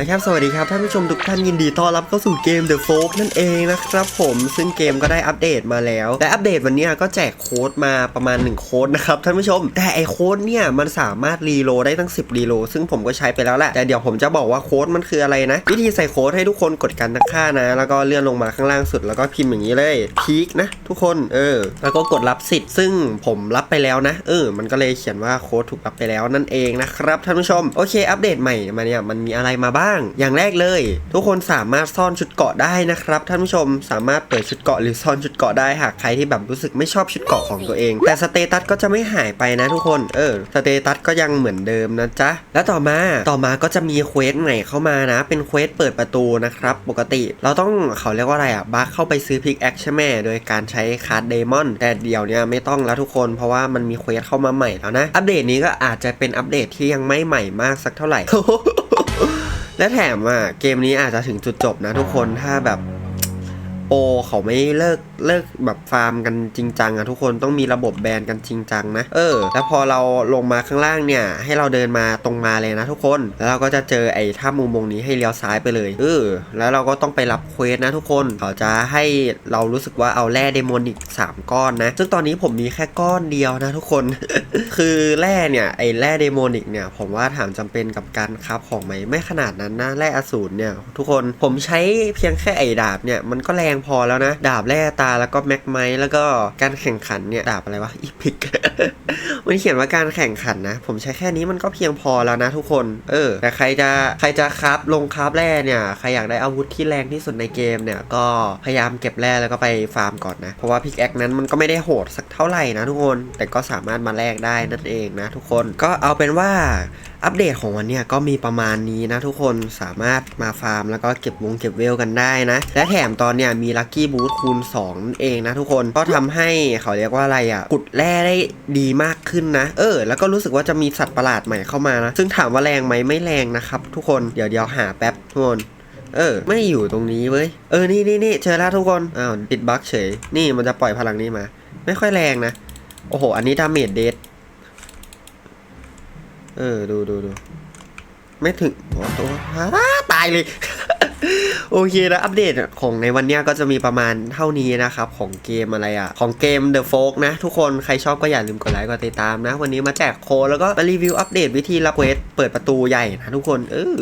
ละครับ สวัสดีครับท่านผู้ชมทุกท่านยินดีต้อนรับเข้าสู่เกม The Folk นั่นเองนะครับผมซึ่งเกมก็ได้อัปเดตมาแล้ว และอัปเดตวันนี้ก็แจกโค้ดมาประมาณ 1 โค้ดนะครับท่านผู้ชม แต่ไอโค้ดเนี่ยมันสามารถรีโหลดได้ตั้ง 10รีโหลดซึ่งผมก็ใช้ไปแล้วแหละแต่เดี๋ยวผมจะบอกว่าโค้ดมันคืออะไรนะ วิธีใส่โค้ดให้ทุกคนกดกันนักค่านะ แล้วก็เลื่อนลงมาข้างล่างสุดแล้วก็พิมพ์อย่างนี้เลยพีคนะ ทุกคนเออ แล้วก็กดรับสิทธิ์ซึ่งผมรับไปแล้วนะ เออ มันก็เลยเขียนว่าโค้ดถูกรับไปแล้วนั่นเองนะครับท่านผู้ชมโอเคอัปเดตใหม่มาเนี่ยมันมีอะไรมาบ้างอย่างแรกเลย ทุกคนสามารถซ่อนชุดเกาะได้นะครับท่านผู้ชมสามารถเปิดชุดเกาะหรือซ่อนชุดเกาะได้หากใครที่แบบรู้สึกไม่ชอบชุดเกาะของตัวเอง แต่สเตตัสก็จะไม่หายไปนะทุกคนเออสเตตัสก็ยังเหมือนเดิมนะจ๊ะแล้วต่อมาต่อมาก็จะมีเควสใหม่เข้ามานะ เป็นเควสเปิดประตูนะครับปกติเราต้องเขาเรียกว่าอะไรอะบัคเข้าไปซื้อพิกแอคใช่ไหมโดยการใช้คาร์ดเดมอนแต่เดี๋ยวเนี้ยไม่ต้องแล้วทุกคน เพราะว่ามันมีเควสเข้ามาใหม่แล้วนะ อัปเดตนี้ก็อาจจะเป็นอัปเดตที่ยังไม่ใหม่มากสักเท่าไหร่ และแถมอะเกมนี้อาจจะถึงจุดจบนะทุกคนถ้าแบบ ปรเขาไม่เลิกเลิกแบบฟาร์มกันจริงจังอะทุกคนต้องมีระบบแบนกันจริงจังนะ เออ แล้วพอเราลงมาข้างล่างเนี่ย ให้เราเดินมาตรงมาเลยนะทุกคน แล้วเราก็จะเจอไอ้ถ้ำอุโมงค์นี้ให้เลี้ยวซ้ายไปเลย เออ แล้วเราก็ต้องไปรับเควสนะทุกคน เขาจะให้เรารู้สึกว่าเอาแร่เดโมนิก3 ก้อนนะ ซึ่งตอนนี้ผมมีแค่ก้อนเดียวนะทุกคน คือแร่เนี่ยไอ้แร่เดโมนิกเนี่ยผมว่าถามจำเป็นกับการคราฟของไหมไม่ขนาดนั้นนะแร่อสูรเนี่ยทุกคนผมใช้เพียงแค่ไอ้ดาบเนี่ยมันก็แรงพอแล้วนะ ดาบแร่ตาแล้วก็แม็กไมแล้วก็การแข่งขันเนี่ย ดาบอะไรวะอีพิก มันเขียนว่าการแข่งขันนะ ผมใช้แค่นี้มันก็เพียงพอแล้วนะทุกคน เออ แต่ใครจะใครจะคราฟลงคราฟแร่เนี่ย ใครอยากได้อาวุธที่แรงที่สุดในเกมเนี่ย ก็พยายามเก็บแร่แล้วก็ไปฟาร์มก่อนนะ เพราะว่าพิกแอคนั้นมันก็ไม่ได้โหดสักเท่าไหร่นะทุกคน แต่ก็สามารถมาแลกได้นั่นเองนะทุกคน ก็เอาเป็นว่าอัปเดตของวันเนี้ยก็มีประมาณนี้นะทุกคนสามารถมาฟาร์มแล้วก็เก็บวงเก็บเวลกันได้นะ และแถมตอนเนี้ยมีลัคกี้บูทคูณ2นั่นเองนะทุกคนก็ทำให้เขาเรียกว่าอะไรอะกุดแร่ได้ดีมากขึ้นนะ เออ แล้วก็รู้สึกว่าจะมีสัตว์ประหลาดใหม่เข้ามานะ ซึ่งถามว่าแรงไหมไม่แรงนะครับทุกคน เดี๋ยวเดี๋ยวหาแป๊บทุกคนเออ ไม่อยู่ตรงนี้เว้ย เออ นี่นี่นี่เจอแล้วทุกคน อ้าว ติดบั๊กเฉย นี่มันจะปล่อยพลังนี้มา ไม่ค่อยแรงนะ โอ้โห อันนี้ดาเมจเดดเออ ดูดูดู ไม่ถึงโอ้ตัวอ้าตายเลย โอเคนะอัปเดตของในวันเนี้ยก็จะมีประมาณเท่านี้นะครับ ของเกมอะไรอะของเกม The Folk นะ ทุกคนใครชอบก็อย่าลืมกดไลค์กดติดตามนะ วันนี้มาแจกโค้ดแล้วก็มารีวิวอัปเดตวิธีรับเวทเปิดประตูใหญ่นะทุกคนเออ